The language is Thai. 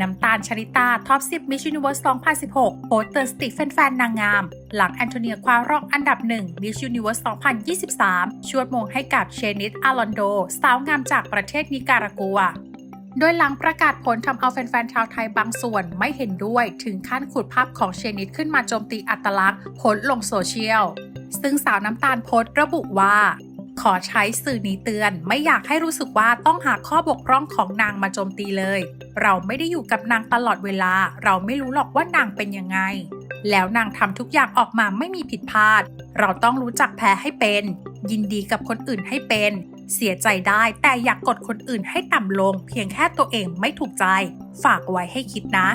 น้ำตาลชริตาท็อป 10 Miss Universe 2016โพสเตือนสติแฟนๆ นางงาม หลังแอนโทเนียคว้ารองอันดับหนึ่ง Miss Universe 2023 ชวดมงให้กับเชนิดอาลอนโด สาวงามจากประเทศนิการากัวโดยหลังประกาศผลทำเอาแฟนๆชาวไทยบางส่วนไม่เห็นด้วยถึงขั้นขุดภาพของเชนิดขึ้นมาโจมตีอัตลักษณ์โพสลงโซเชียล ซึ่งสาวน้ำตาลโพสต์ระบุว่า ขอใช้สื่อนี้เตือน ไม่อยากให้รู้สึกว่าต้องหาข้อบกพร่องของนางมาโจมตีเลย เราไม่ได้อยู่กับนางตลอดเวลา เราไม่รู้หรอกว่านางเป็นยังไง แล้วนางทำทุกอย่างออกมาไม่มีผิดพลาด เราต้องรู้จักแพ้ให้เป็น ยินดีกับคนอื่นให้เป็น เสียใจได้แต่อยากกดคนอื่นให้ต่ำลง เพียงแค่ตัวเองไม่ถูกใจ ฝากไว้ให้คิดนะ